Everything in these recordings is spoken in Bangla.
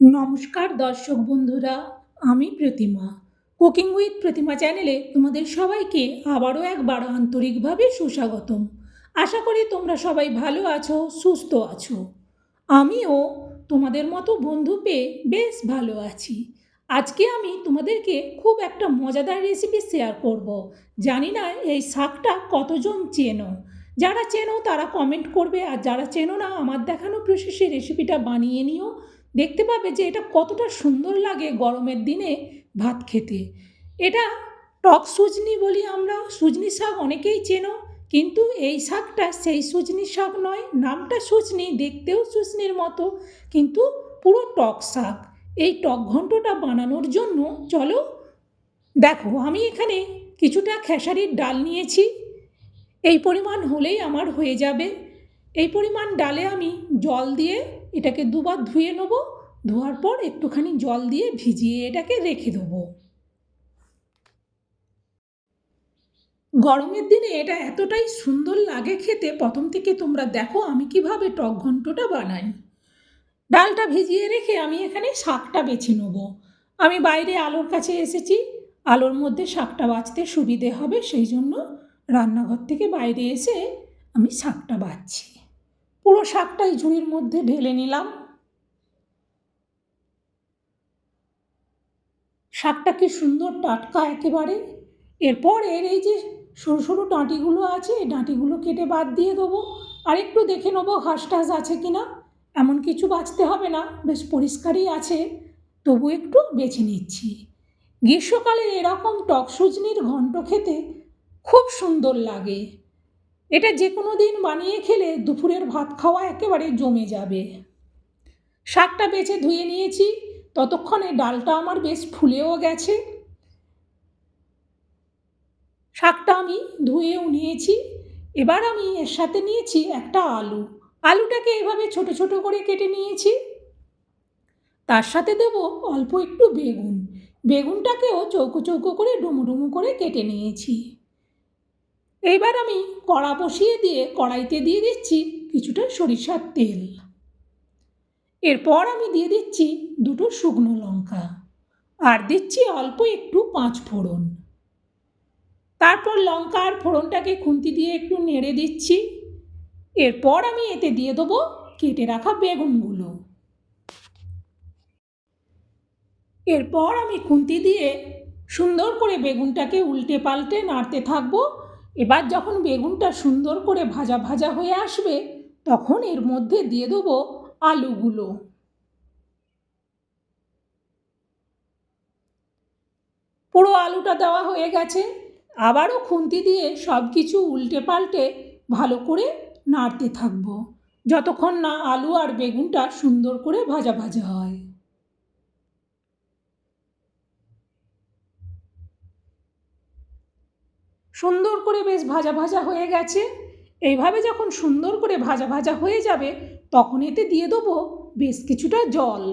নমস্কার দর্শক বন্ধুরা, আমি প্রতিমা। কুকিং উইথ প্রতিমা চ্যানেলে তোমাদের সবাইকে আবারও একবার আন্তরিকভাবে সুস্বাগতম। আশা করি তোমরা সবাই ভালো আছো, সুস্থ আছো। আমিও তোমাদের মতো বন্ধু পেয়ে বেশ ভালো আছি। আজকে আমি তোমাদেরকে খুব একটা মজাদার রেসিপি শেয়ার করব। জানি না এই শাকটা কতজন চেনো। যারা চেনো তারা কমেন্ট করবে, আর যারা চেনো না, আমার দেখানো প্রসেসে রেসিপিটা বানিয়ে নিও। দেখতে পাবে যে এটা কতটা সুন্দর লাগে গরমের দিনে ভাত খেতে। এটা টক সুজনি বলি আমরা, সুজনি শাক অনেকেই চেনো, কিন্তু এই শাকটা সেই সুজনি শাক নয়, নামটা সুজনি, দেখতেও সুজনির মতো, কিন্তু পুরো টক শাক। এই টক ঘন্টটা বানানোর জন্য চলো, দেখো আমি এখানে কিছুটা খেসারির ডাল নিয়েছি। এই পরিমাণ হলেই আমার হয়ে যাবে। এই পরিমাণ ডালে আমি জল দিয়ে এটাকে দুবার ধুয়ে নেব, ধোয়ার পর একটুখানি জল দিয়ে ভিজিয়ে এটাকে রেখে দেবো। গরমের দিনে এটা এতটাই সুন্দর লাগে খেতে, প্রথম থেকে তোমরা দেখো আমি কীভাবে টক ঘন্টটা বানাই। ডালটা ভিজিয়ে রেখে আমি এখানে শাকটা বেছে নেব। আমি বাইরে আলোর কাছে এসেছি, আলোর মধ্যে শাকটা বাছতে সুবিধে হবে, সেই জন্য রান্নাঘর থেকে বাইরে এসে আমি শাকটা বাছছি পুরো শাকটাই ঝুড়ির মধ্যে ঢেলে নিলাম। শাকটা কি সুন্দর টাটকা একেবারে। এরপর এর এই যে সরু সরু ডাঁটিগুলো আছে, এই ডাঁটিগুলো কেটে বাদ দিয়ে দেবো। আর একটু দেখে নেব ঘাস টাস আছে কি না এমন কিছু বাঁচতে হবে না, বেশ পরিষ্কারই আছে। তবু একটু বেছে নিচ্ছি। গ্রীষ্মকালে এরকম টক সুজনির ঘন্ট খেতে খুব সুন্দর লাগে। এটা যে কোনো দিন বানিয়ে খেলে দুপুরের ভাত খাওয়া একেবারে জমে যাবে। শাকটা বেছে ধুয়ে নিয়েছি, ততক্ষণে ডালটা আমার বেশ ফুলেও গেছে। শাকটা আমি ধুয়েও নিয়েছি, এবার আমি এর সাথে নিয়েছি একটা আলু। আলুটাকে এভাবে ছোট ছোট করে কেটে নিয়েছি। তার সাথে দেব অল্প একটু বেগুন। বেগুনটাকেও চৌকো চৌকো করে ডুমু ডুমু করে কেটে নিয়েছি। এইবার আমি কড়া বসিয়ে দিয়ে কড়াইতে দিয়ে দিচ্ছি কিছুটা সরিষার তেল। এরপর আমি দিয়ে দিচ্ছি দুটো শুকনো লঙ্কা আর দিচ্ছি অল্প একটু পাঁচ ফোড়ন। তারপর লঙ্কা আর ফোড়নটাকে খুন্তি দিয়ে একটু নেড়ে দিচ্ছি। এরপর আমি এতে দিয়ে দেবো কেটে রাখা বেগুনগুলো। এরপর আমি খুন্তি দিয়ে সুন্দর করে বেগুনটাকে উল্টে পাল্টে নাড়তে থাকব এবার যখন বেগুনটা সুন্দর করে ভাজা ভাজা হয়ে আসবে, তখন এর মধ্যে দিয়ে দেবো আলুগুলো। পুরো আলুটা দেওয়া হয়ে গেছে। আবারও খুন্তি দিয়ে সব কিছু উল্টে পাল্টে ভালো করে নাড়তে থাকব। যতক্ষণ না আলু আর বেগুনটা সুন্দর করে ভাজা ভাজা হয়। সুন্দর করে বেশ ভাজা ভাজা হয়ে গেছে। এইভাবে যখন সুন্দর করে ভাজা ভাজা হয়ে যাবে, তখন এতে দিয়ে দেবো বেশ কিছুটা জল।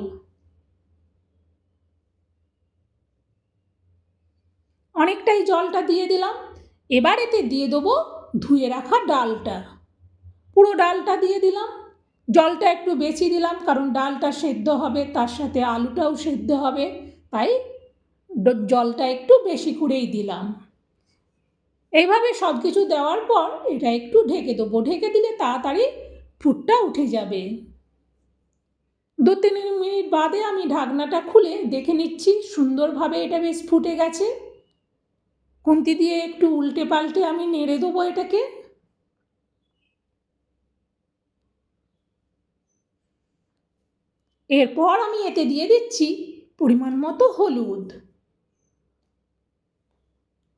অনেকটাই জলটা দিয়ে দিলাম। এবার এতে দিয়ে দেবো ধুয়ে রাখা ডালটা। পুরো ডালটা দিয়ে দিলাম। জলটা একটু বেশি দিলাম, কারণ ডালটা সেদ্ধ হবে, তার সাথে আলুটাও সেদ্ধ হবে, তাই জলটা একটু বেশি করেই দিলাম। এইভাবে সব কিছু দেওয়ার পর এটা একটু ঢেকে দেবো। ঢেকে দিলে তাড়াতাড়ি ফুটটা উঠে যাবে। দু তিন মিনিট বাদে আমি ঢাকনাটা খুলে দেখে নিচ্ছি, সুন্দরভাবে এটা বেশ ফুটে গেছে। খুন্তি দিয়ে একটু উল্টে পাল্টে আমি নেড়ে দেবো এটাকে। এরপর আমি এতে দিয়ে দিচ্ছি পরিমাণ মতো হলুদ।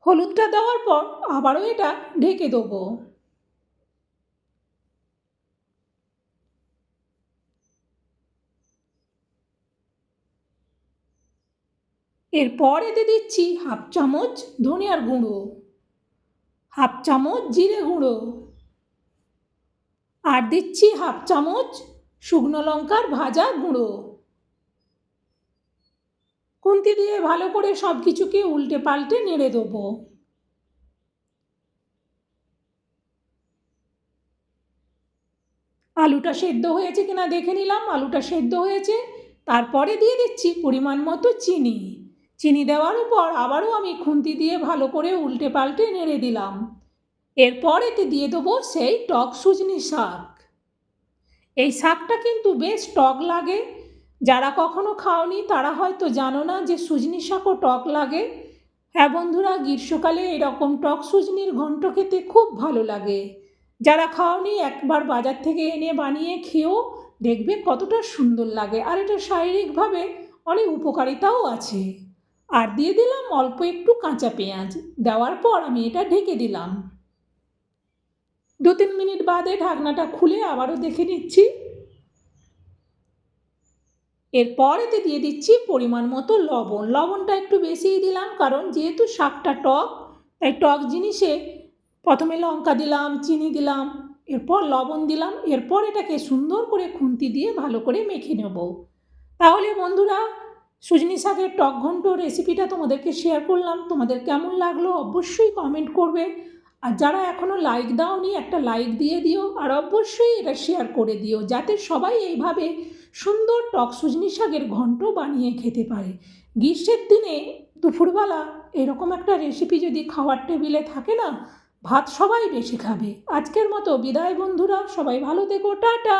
হলুদটা দেওয়ার পর আবারও এটা ঢেকে দেবো। এরপর এতে দিচ্ছি হাফ চামচ ধনিয়ার গুঁড়ো, হাফ চামচ জিরে গুঁড়ো, আর দিচ্ছি হাফ চামচ শুকনো লঙ্কার ভাজা গুঁড়ো। খুন্তি দিয়ে ভালো করে সব কিছুকে উল্টে পাল্টে নেড়ে দেবো। আলুটা সেদ্ধ হয়েছে কিনা দেখে নিলাম। আলুটা সেদ্ধ হয়েছে। তারপরে দিয়ে দিচ্ছি পরিমাণ মতো চিনি। চিনি দেওয়ার উপর আবারও আমি খুন্তি দিয়ে ভালো করে উল্টে পাল্টে নেড়ে দিলাম। এরপর এতে দিয়ে দেবো সেই টক সুজনি শাক। এই শাকটা কিন্তু বেশ টক লাগে। যারা কখনো খাওনি, তারা হয়তো জানো না যে সুজনি শাকও টক লাগে। হ্যাঁ বন্ধুরা, গ্রীষ্মকালে এরকম টক সুজনির ঘন্ট খেতে খুব ভালো লাগে। যারা খাওনি, একবার বাজার থেকে এনে বানিয়ে খেয়েও দেখবে কতটা সুন্দর লাগে। আর এটা শারীরিকভাবে অনেক উপকারিতাও আছে। আর দিয়ে দিলাম অল্প একটু কাঁচা পেঁয়াজ। দেওয়ার পর আমি এটা ঢেকে দিলাম। দু তিন মিনিট বাদে ঢাকনাটা খুলে আবারও দেখে নিচ্ছি। এরপর এতে দিয়ে দিচ্ছি পরিমাণ মতো লবণ। লবণটা একটু বেশিই দিলাম কারণ যেহেতু শাকটা টক, তাই টক জিনিসে প্রথমে লঙ্কা দিলাম, চিনি দিলাম, এরপর লবণ দিলাম, এরপর এটাকে সুন্দর করে খুন্তি দিয়ে ভালো করে মেখে নেব। তাহলে বন্ধুরা, সুজনি শাকের টক ঘন্ট রেসিপিটা তোমাদেরকে শেয়ার করলাম। তোমাদের কেমন লাগল অবশ্যই কমেন্ট করবে। আর যারা এখনও লাইক দাওনি, একটা লাইক দিয়ে দিও, আর অবশ্যই এটা শেয়ার করে দিও, যাতে সবাই এইভাবে সুন্দর টক সুজনি শাকের ঘন্ট বানিয়ে খেতে পারে। গ্রীষ্মের দিনে দুপুরবেলা এরকম একটা রেসিপি যদি খাওয়ার টেবিলে থাকে না, ভাত সবাই বেশি খাবে। আজকের মতো বিদায় বন্ধুরা, সবাই ভালো থেকো, টাটা!